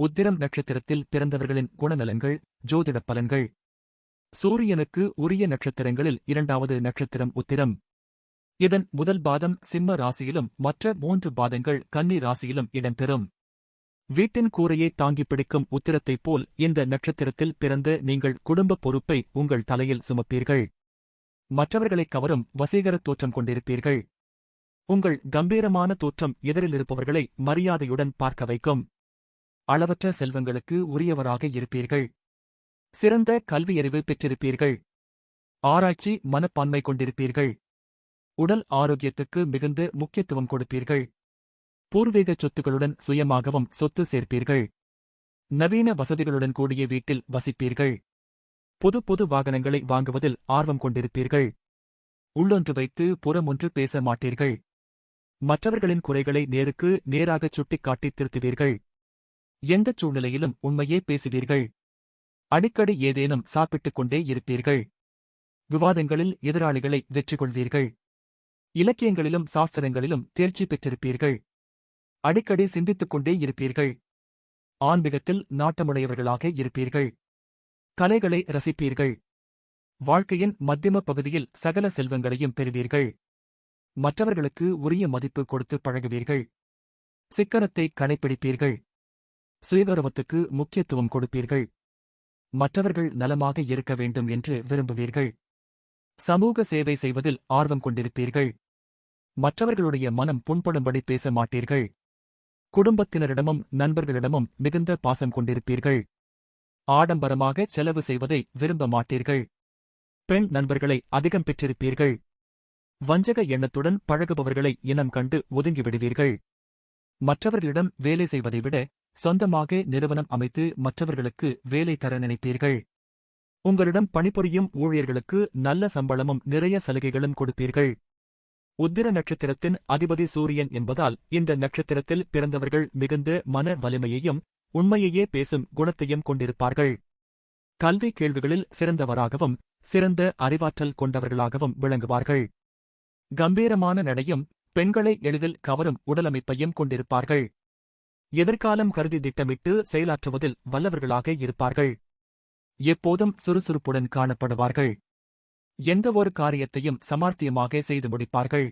உத்திரம் நட்சத்திரத்தில் பிறந்தவர்களின் குணநலன்கள் ஜோதிடப் பலன்கள். சூரியனுக்கு உரிய நட்சத்திரங்களில் இரண்டாவது நட்சத்திரம் உத்திரம். இதன் முதல் பாதம் சிம்ம ராசியிலும் மற்ற மூன்று பாதங்கள் கன்னி ராசியிலும் இடம்பெறும். வீட்டின் கூரையை தாங்கிப் பிடிக்கும் உத்திரத்தைப் போல் இந்த நட்சத்திரத்தில் பிறந்த நீங்கள் குடும்பப் பொறுப்பை உங்கள் தலையில் சுமப்பீர்கள். மற்றவர்களைக் கவரும் வசீகரத் தோற்றம் கொண்டிருப்பீர்கள். உங்கள் கம்பீரமான தோற்றம் எதிரில் இருப்பவர்களை மரியாதையுடன் பார்க்க வைக்கும். அளவற்ற செல்வங்களுக்கு உரியவராக இருப்பீர்கள். சிறந்த கல்வியறிவு பெற்றிருப்பீர்கள். ஆராய்ச்சி மனப்பான்மை கொண்டிருப்பீர்கள். உடல் ஆரோக்கியத்துக்கு மிகுந்த முக்கியத்துவம் கொடுப்பீர்கள். பூர்வீக சொத்துக்களுடன் சுயமாகவும் சொத்து சேர்ப்பீர்கள். நவீன வசதிகளுடன் கூடிய வீட்டில் வசிப்பீர்கள். புது புது வாகனங்களை வாங்குவதில் ஆர்வம் கொண்டிருப்பீர்கள். உள்ளொன்று வைத்து புறமொன்று பேச மாட்டீர்கள். மற்றவர்களின் குறைகளை நேருக்கு நேராகச் சுட்டிக்காட்டி திருத்துவீர்கள். எந்தச் சூழ்நிலையிலும் உண்மையே பேசுவீர்கள். அடிக்கடி ஏதேனும் சாப்பிட்டுக் கொண்டே இருப்பீர்கள். விவாதங்களில் எதிராளிகளை வெற்றி கொள்வீர்கள் இலக்கியங்களிலும் சாஸ்திரங்களிலும் தேர்ச்சி பெற்றிருப்பீர்கள். அடிக்கடி சிந்தித்துக் கொண்டே இருப்பீர்கள். ஆன்மீகத்தில் நாட்டமுடையவர்களாக இருப்பீர்கள். கலைகளை ரசிப்பீர்கள். வாழ்க்கையின் மத்தியம பகுதியில் சகல செல்வங்களையும் பெறுவீர்கள். மற்றவர்களுக்கு உரிய மதிப்பு கொடுத்து பழகுவீர்கள். சிக்கனத்தை கடைப்பிடிப்பீர்கள். சுயகௌரவத்துக்கு முக்கியத்துவம் கொடுப்பீர்கள். மற்றவர்கள் நலமாக இருக்க வேண்டும் என்று விரும்புவீர்கள். சமூக சேவை செய்வதில் ஆர்வம் கொண்டிருப்பீர்கள். மற்றவர்களுடைய மனம் புண்படும்படி பேச மாட்டீர்கள். குடும்பத்தினரிடமும் நண்பர்களிடமும் மிகுந்த பாசம் கொண்டிருப்பீர்கள். ஆடம்பரமாக செலவு செய்வதை விரும்ப மாட்டீர்கள். பெண் நண்பர்களை அதிகம் பெற்றிருப்பீர்கள். வஞ்சக எண்ணத்துடன் பழகுபவர்களை இனம் கண்டு ஒதுங்கிவிடுவீர்கள் மற்றவர்களிடம் வேலை செய்வதை விட சொந்தமாக நிறுவனம் அமைத்து மற்றவர்களுக்கு வேலை தர நினைப்பீர்கள். உங்களிடம் பணிபுரியும் ஊழியர்களுக்கு நல்ல சம்பளமும் நிறைய சலுகைகளும் கொடுப்பீர்கள். உத்திர நட்சத்திரத்தின் அதிபதி சூரியன் என்பதால் இந்த நட்சத்திரத்தில் பிறந்தவர்கள் மிகுந்த மன வலிமையையும் உண்மையையே பேசும் குணத்தையும் கொண்டிருப்பார்கள். கல்வி கேள்விகளில் சிறந்தவராகவும் சிறந்த அறிவாற்றல் கொண்டவர்களாகவும் விளங்குவார்கள். கம்பீரமான நடையும் பெண்களை எளிதில் கவரும் உடலமைப்பையும் கொண்டிருப்பார்கள். எதிர்காலம் கருதி திட்டமிட்டு செயலாற்றுவதில் வல்லவர்களாக இருப்பார்கள். எப்போதும் சுறுசுறுப்புடன் காணப்படுவார்கள். எந்தவொரு காரியத்தையும் சமார்த்தியமாக செய்து முடிப்பார்கள்.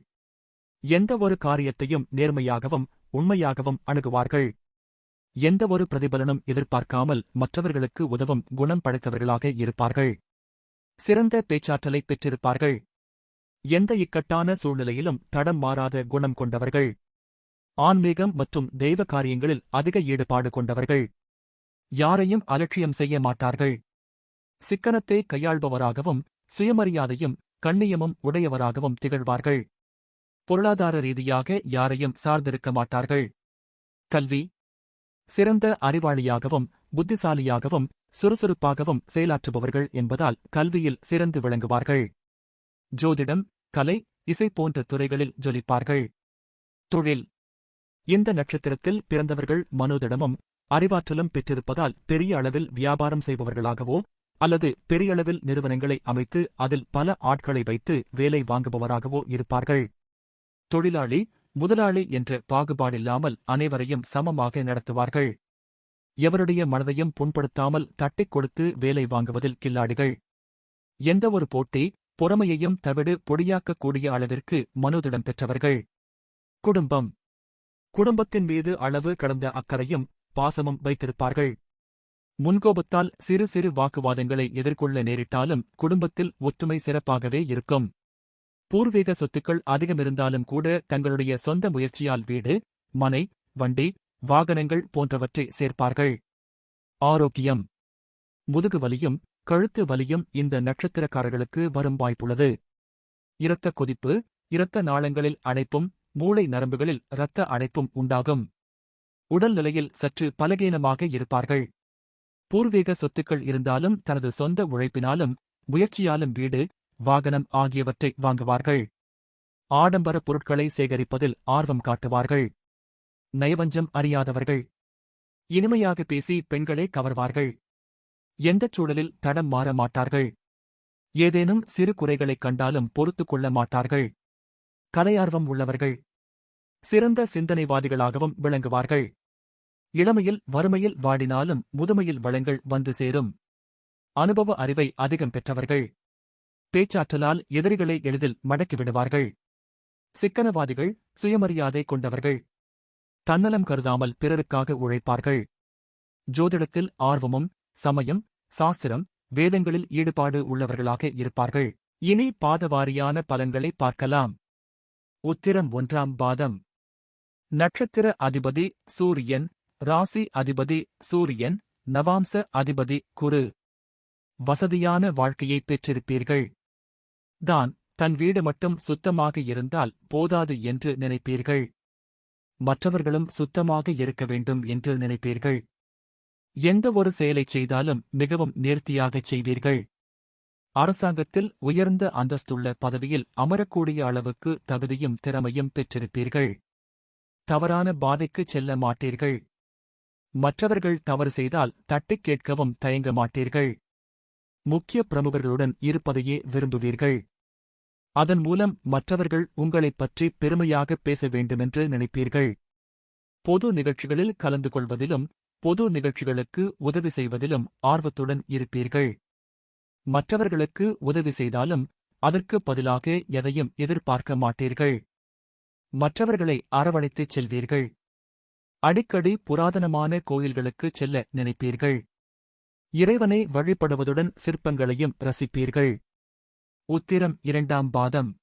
எந்தவொரு காரியத்தையும் நேர்மையாகவும் உண்மையாகவும் அணுகுவார்கள். எந்தவொரு பிரதிபலனும் எதிர்பார்க்காமல் மற்றவர்களுக்கு உதவும் குணம் படைத்தவர்களாக இருப்பார்கள். சிறந்த பேச்சாற்றலை பெற்றிருப்பார்கள். எந்த இக்கட்டான சூழ்நிலையிலும் தடம் மாறாத குணம் கொண்டவர்கள். ஆன்மீகம் மற்றும் தெய்வ காரியங்களில் அதிக ஈடுபாடு கொண்டவர்கள். யாரையும் அலட்சியம் செய்ய மாட்டார்கள். சிக்கனத்தை கையாள்பவராகவும் சுயமரியாதையும் கண்ணியமும் உடையவராகவும் திகழ்வார்கள். பொருளாதார ரீதியாக யாரையும் சார்ந்திருக்க மாட்டார்கள். கல்வி. சிறந்த அறிவாளியாகவும் புத்திசாலியாகவும் சுறுசுறுப்பாகவும் செயலாற்றுபவர்கள் என்பதால் கல்வியில் சிறந்து விளங்குவார்கள். ஜோதிடம் கலை இசை போன்ற துறைகளில் ஜொலிப்பார்கள். தொழில். இந்த நட்சத்திரத்தில் பிறந்தவர்கள் மனோதிடமும் அறிவாற்றலும் பெற்றிருப்பதால் பெரிய அளவில் வியாபாரம் செய்பவர்களாகவோ அல்லது பெரிய அளவில் நிறுவனங்களை அமைத்து அதில் பல ஆட்களை வைத்து வேலை வாங்குபவராகவோ இருப்பார்கள். தொழிலாளி முதலாளி என்ற பாகுபாடில்லாமல் அனைவரையும் சமமாக நடத்துவார்கள். எவருடைய மனதையும் புண்படுத்தாமல் தட்டிக் கொடுத்து வேலை வாங்குவதில் கில்லாடிகள். எந்தவொரு போட்டி பொறமையையும் தவிடு பொடியாக்கக்கூடிய அளவிற்கு மனோதிடம் பெற்றவர்கள். குடும்பம் குடும்பத்தின் மீது அளவு கடந்த அக்கறையும் பாசமும் வைத்திருப்பார்கள். முன்கோபத்தால் சிறு சிறு வாக்குவாதங்களை எதிர்கொள்ள நேரிட்டாலும் குடும்பத்தில் ஒற்றுமை சிறப்பாகவே இருக்கும். பூர்வீக சொத்துக்கள் அதிகமிருந்தாலும் கூட தங்களுடைய சொந்த முயற்சியால் வீடு மனை வண்டி வாகனங்கள் போன்றவற்றை சேர்ப்பார்கள். ஆரோக்கியம். முதுகு வலியும் கழுத்து வலியும் இந்த நட்சத்திரக்காரர்களுக்கு வரும் வாய்ப்புள்ளது. இரத்த கொதிப்பு இரத்த நாளங்களில் அடைப்பும் மூளை நரம்புகளில் இரத்த அடைப்பும் உண்டாகும். உடல்நிலையில் சற்று பலகீனமாக இருப்பார்கள். பூர்வீக சொத்துக்கள் இருந்தாலும் தனது சொந்த உழைப்பினாலும் முயற்சியாலும் வீடு வாகனம் ஆகியவற்றை வாங்குவார்கள். ஆடம்பர பொருட்களை சேகரிப்பதில் ஆர்வம் காட்டுவார்கள். நயவஞ்சம் அறியாதவர்கள். இனிமையாக பேசி பெண்களை கவர்வார்கள். எந்தச் சூழலில் தடம் மாற மாட்டார்கள். ஏதேனும் சிறு குறைகளைக் கண்டாலும் பொறுத்துக் கொள்ள மாட்டார்கள். கலையார்வம் உள்ளவர்கள். சிறந்த சிந்தனைவாதிகளாகவும் விளங்குவார்கள். இளமையில் வறுமையில் வாடினாலும் முதுமையில் வளங்கள் வந்து சேரும். அனுபவ அறிவை அதிகம் பெற்றவர்கள். பேச்சாற்றலால் எதிரிகளை எளிதில் மடக்கிவிடுவார்கள் சிக்கனவாதிகள் சுயமரியாதை கொண்டவர்கள். தன்னலம் கருதாமல் பிறருக்காக உழைப்பார்கள். ஜோதிடத்தில் ஆர்வமும் சமயம் சாஸ்திரம் வேதங்களில் ஈடுபாடு உள்ளவர்களாக இருப்பார்கள். இனி பாதவாரியான பலன்களை பார்க்கலாம். உத்திரம் ஒன்றாம் பாதம். நட்சத்திர அதிபதி சூரியன் ராசி அதிபதி சூரியன் நவாம்ச அதிபதி குரு. வசதியான வாழ்க்கையை பெற்றிருப்பீர்கள். தான் தன் வீடு மட்டும் சுத்தமாக இருந்தால் போதாது என்று நினைப்பீர்கள். மற்றவர்களும் சுத்தமாக இருக்க வேண்டும் என்று நினைப்பீர்கள். எந்த ஒரு செயலைச் செய்தாலும் மிகவும் நேர்த்தியாகச் செய்வீர்கள். அரசாங்கத்தில் உயர்ந்த அந்தஸ்துள்ள பதவியில் அமரக்கூடிய அளவுக்கு தகுதியும் திறமையும் பெற்றிருப்பீர்கள். தவறான பாதைக்குச் செல்ல மாட்டீர்கள். மற்றவர்கள் தவறு செய்தால் தட்டிக் கேட்கவும் தயங்க மாட்டீர்கள். முக்கிய பிரமுகர்களுடன் இருப்பதையே விரும்புவீர்கள். அதன் மூலம் மற்றவர்கள் உங்களைப் பற்றி பெருமையாக பேச வேண்டுமென்று நினைப்பீர்கள். பொது நிகழ்ச்சிகளில் கலந்து கொள்வதிலும் பொது நிகழ்ச்சிகளுக்கு உதவி செய்வதிலும் ஆர்வத்துடன் இருப்பீர்கள். மற்றவர்களுக்கு உதவி செய்தாலும் அதற்கு பதிலாக எதையும் எதிர்பார்க்க மாட்டீர்கள். மற்றவர்களை அரவணைத்துச் செல்வீர்கள். அடிக்கடி புராதனமான கோயில்களுக்குச் செல்ல நினைப்பீர்கள். இறைவனை வழிபடுவதுடன் சிற்பங்களையும் ரசிப்பீர்கள். உத்திரம் இரண்டாம் பாதம்.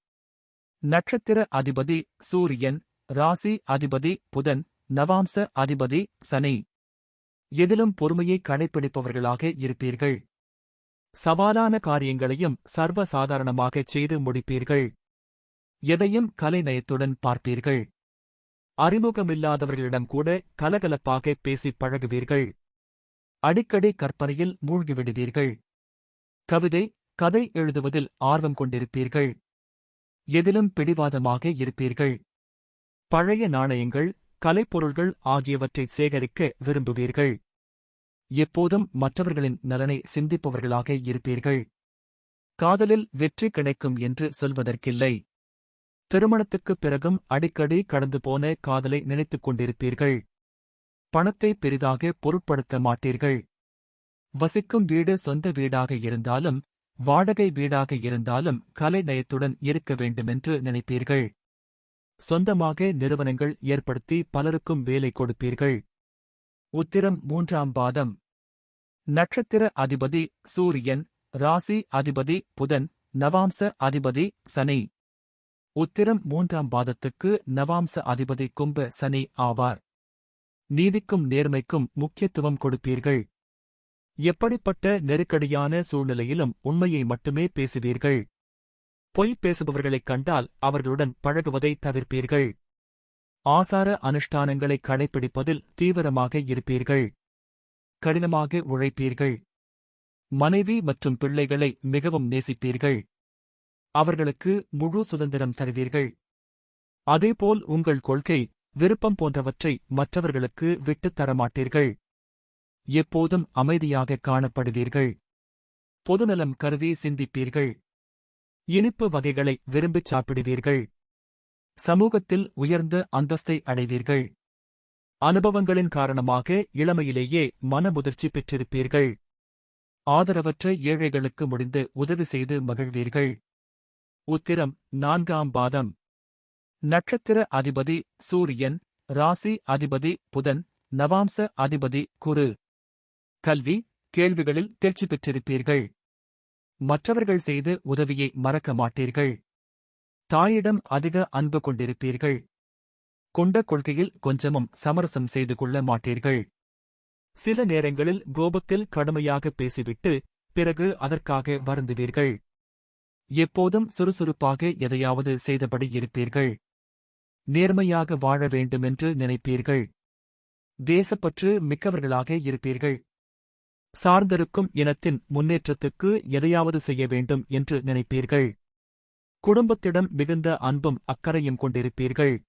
நட்சத்திர அதிபதி சூரியன் ராசி அதிபதி புதன் நவாம்ச அதிபதி சனி. எதிலும் பொறுமையை கடைப்பிடிப்பவர்களாக இருப்பீர்கள். சவாலான காரியங்களையும் சர்வ சாதாரணமாகச் செய்து முடிப்பீர்கள். எதையும் கலைநயத்துடன் பார்ப்பீர்கள். அறிமுகமில்லாதவர்களிடம் கூட கலகலப்பாக பேசிப் பழகுவீர்கள். அடிக்கடி கற்பனையில் மூழ்கிவிடுவீர்கள். கவிதை கதை எழுதுவதில் ஆர்வம் கொண்டிருப்பீர்கள். எதிலும் பிடிவாதமாக இருப்பீர்கள். பழைய நாணயங்கள் கலைப்பொருள்கள் ஆகியவற்றை சேகரிக்க விரும்புவீர்கள். எப்போதும் மற்றவர்களின் நலனை சிந்திப்பவர்களாக இருப்பீர்கள். காதலில் வெற்றி கிடைக்கும் என்று சொல்வதற்கில்லை. திருமணத்துக்குப் பிறகும் அடிக்கடி கடந்து போன காதலை நினைத்துக் கொண்டிருப்பீர்கள். பணத்தை பெரிதாக பொருட்படுத்த மாட்டீர்கள். வசிக்கும் வீடு சொந்த வீடாக இருந்தாலும் வாடகை வீடாக இருந்தாலும் கலை நயத்துடன் இருக்க வேண்டுமென்று நினைப்பீர்கள். சொந்தமாக நிறுவனங்கள் ஏற்படுத்தி பலருக்கும் வேலை கொடுப்பீர்கள். உத்திரம் மூன்றாம் பாதம். நட்சத்திர அதிபதி சூரியன் ராசி அதிபதி புதன் நவாம்ச அதிபதி சனி. உத்திரம் மூன்றாம் பாதத்துக்கு நவாம்ச அதிபதி கும்ப சனி ஆவார். நீதிக்கும் நேர்மைக்கும் முக்கியத்துவம் கொடுப்பீர்கள். எப்படிப்பட்ட நெருக்கடியான சூழ்நிலையிலும் உண்மையை மட்டுமே பேசுவீர்கள். பொய் பேசுபவர்களைக் கண்டால் அவர்களுடன் பழகுவதை தவிர்ப்பீர்கள். ஆசார அனுஷ்டானங்களை கடைப்பிடிப்பதில் தீவிரமாக இருப்பீர்கள். கடினமாக உழைப்பீர்கள். மனைவி மற்றும் பிள்ளைகளை மிகவும் நேசிப்பீர்கள். அவர்களுக்கு முழு சுதந்திரம் தருவீர்கள். அதேபோல் உங்கள் கொள்கை விருப்பம் போன்றவற்றை மற்றவர்களுக்கு விட்டுத் தரமாட்டீர்கள். எப்போதும் அமைதியாக காணப்படுவீர்கள். பொதுநலம் கருதி சிந்திப்பீர்கள். இனிப்பு வகைகளை விரும்பிச் சாப்பிடுவீர்கள். சமூகத்தில் உயர்ந்த அந்தஸ்தை அடைவீர்கள். அனுபவங்களின் காரணமாக இளமையிலேயே மனமுதிர்ச்சி பெற்றிருப்பீர்கள். ஆதரவற்ற ஏழைகளுக்கு முடிந்து உதவி செய்து மகிழ்வீர்கள். உத்திரம் நான்காம் பாதம். நட்சத்திர அதிபதி சூரியன் ராசி அதிபதி புதன் நவாம்ச அதிபதி குரு. கல்வி கேள்விகளில் தேர்ச்சி பெற்றிருப்பீர்கள். மற்றவர்கள் செய்து உதவியை மறக்க மாட்டீர்கள். தாயிடம் அதிக அன்பு கொண்டிருப்பீர்கள். கொண்ட கொள்கையில் கொஞ்சமும் சமரசம் செய்து கொள்ள மாட்டீர்கள். சில நேரங்களில் கோபத்தில் கடுமையாக பேசிவிட்டு பிறகு அதற்காக வருந்துவீர்கள். எப்போதும் சுறுசுறுப்பாக எதையாவது செய்தபடி இருப்பீர்கள். நேர்மையாக வாழ வேண்டுமென்று நினைப்பீர்கள். தேசப்பற்று மிக்கவர்களாக இருப்பீர்கள். சார்ந்திருக்கும் இனத்தின் முன்னேற்றத்துக்கு எதையாவது செய்ய வேண்டும் என்று நினைப்பீர்கள். குடும்பத்திடம் மிகுந்த அன்பும் அக்கறையும் கொண்டிருப்பீர்கள்.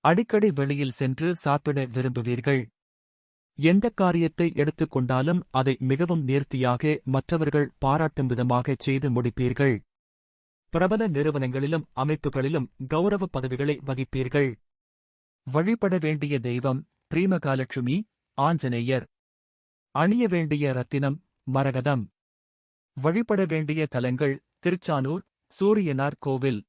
அடிக்கடி வெளியில் சென்று சாப்பிட விரும்புவீர்கள். எந்த காரியத்தை எடுத்துக் கொண்டாலும் அதை மிகவும் நேர்த்தியாக மற்றவர்கள் பாராட்டும் விதமாகச் செய்து முடிப்பீர்கள். பிரபல நிறுவனங்களிலும் அமைப்புகளிலும் கௌரவ பதவிகளை வகிப்பீர்கள். வழிபட வேண்டிய தெய்வம் பிரீமகாலட்சுமி ஆஞ்சநேயர். அணிய வேண்டிய ரத்தினம் மரகதம். வழிபட வேண்டிய தலங்கள் திருச்சானூர் சூரியனார் கோவில்.